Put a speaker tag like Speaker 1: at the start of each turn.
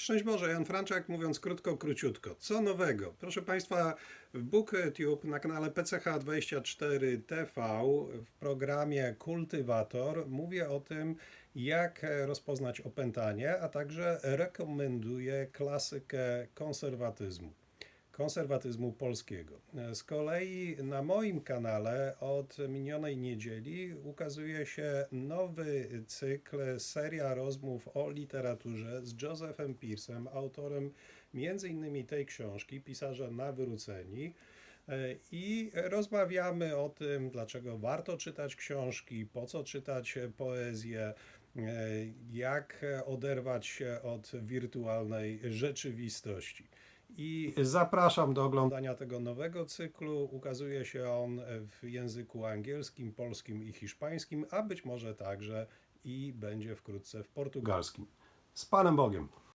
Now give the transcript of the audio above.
Speaker 1: Szczęść Boże, Jan Franczak, mówiąc krótko, króciutko. Co nowego? Proszę Państwa, w BookTube na kanale PCH24 TV w programie Kultywator mówię o tym, jak rozpoznać opętanie, a także rekomenduję klasykę konserwatyzmu konserwatyzmu polskiego. Z kolei na moim kanale od minionej niedzieli ukazuje się nowy cykl, seria rozmów o literaturze z Josephem Pearsem, autorem innymi tej książki, Pisarze Nawróceni. I rozmawiamy o tym, dlaczego warto czytać książki, po co czytać poezję, jak oderwać się od wirtualnej rzeczywistości. I zapraszam do oglądania tego nowego cyklu. Ukazuje się on w języku angielskim, polskim i hiszpańskim, a być może także i będzie wkrótce w portugalskim. Z Panem Bogiem.